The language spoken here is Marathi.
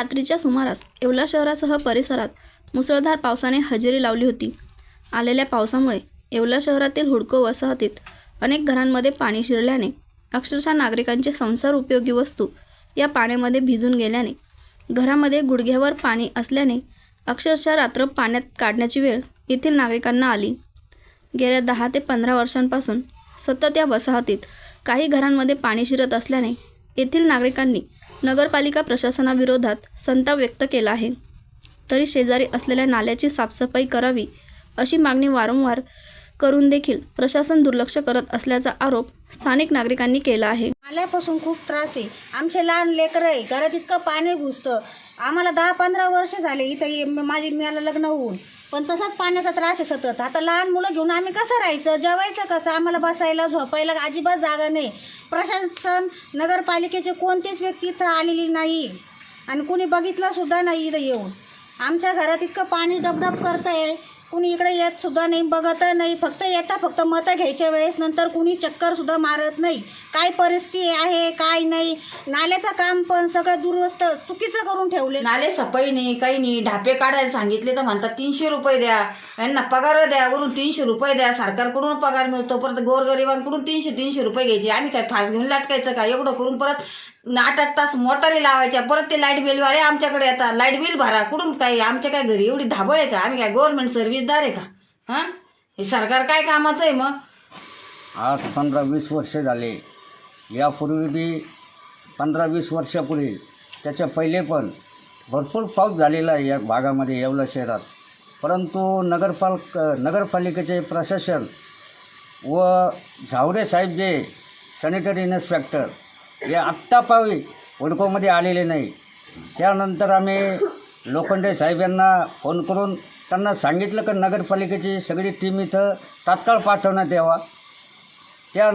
रात्रीच्या सुमारास येवला शहरासह परिसरात मुसळधार पावसाने हजेरी लावली होती. आलेल्या पावसामुळे येवला शहरातील हुडको वसाहतीत अनेक घरांमध्ये पाणी शिरल्याने अक्षरशः नागरिकांचे संसार उपयोगी वस्तू या पाण्यामध्ये भिजून गेल्याने घरामध्ये गुडघ्यावर पाणी असल्याने अक्षरशः रात्र पाण्यात काढण्याची वेळ येथील नागरिकांना आली. गेल्या दहा ते पंधरा वर्षांपासून सतत या वसाहतीत काही घरांमध्ये पाणी शिरत असल्याने येथील नागरिकांनी नगरपालिका प्रशासनाविरोधात संताप व्यक्त केला आहे. तरी शेजारी असलेल्या नाल्याची साफसफाई करावी अशी मागणी वारंवार करून देखील प्रशासन दुर्लक्ष करत असल्याचा आरोप स्थानिक नागरिकांनी केला आहे. आल्यापासून खूप त्रास आहे. आमचे लहान लेकरं आहे. घरात इतकं पाणी घुसतं. आम्हाला दहा पंधरा वर्ष झाले इथं ये- माझी मियाला लग्न होऊन. पण तसाच पाण्याचा त्रास आहे सतत. आता लहान मुलं घेऊन आम्ही कसं राहायचं? जेवायचं कसं? आम्हाला बसायला झोपायला अजिबात जागा नाही. प्रशासन नगरपालिकेचे कोणतेच व्यक्ती इथं आलेली नाही. आणि कुणी बघितलं सुद्धा नाही इथं येऊन. आमच्या घरात इतकं पाणी डबडब करत आहे कुणी इकडे येत सुद्धा नाही बघत नाही. फक्त येता फक्त मतं घ्यायच्या वेळेस नंतर कुणी चक्करसुद्धा मारत नाही. काय परिस्थिती आहे काय नाही. नाल्याचं काम पण सगळं दुरुस्त चुकीचं करून ठेवले. नाले सफाई नाही काही नाही. ढापे काढायला सांगितले तर म्हणतात तीनशे रुपये द्या. यांना पगार द्या वरून तीनशे रुपये द्या. सरकारकडून पगार मिळतो परत गोरगरिबांकडून तीनशे तीनशे रुपये घ्यायचे. आम्ही काय फास घेऊन लाटकायचं का? एवढं करून परत आठ आठ तास मोटारी लावायच्या. परत ते लाइट बिलवाले आमच्याकडे येतात. लाइट बिल भरा. कुठून काय? आमच्या काय घरी एवढी धाबळ आहे का? आम्ही काय गव्हर्नमेंट सर्व्हिसदार आहे का? हां? हे सरकार काय कामाचं आहे मग? आज पंधरा वीस वर्ष झाले. यापूर्वी बी पंधरा वीस वर्षापूर्वी त्याच्या पहिले पण भरपूर पाऊस झालेला आहे या भागामध्ये येवला शहरात. परंतु नगरपालक नगरपालिकेचे प्रशासन व झावरे साहेब जे सॅनिटरी इन्स्पेक्टर हे आत्ता पावी हुडकोमध्ये आलेले नाही. त्यानंतर आम्ही लोखंडे साहेब यांना फोन करून त्यांना सांगितलं का नगरपालिकेची सगळी टीम इथं तात्काळ पाठवण्यात यावा. त्यानंतर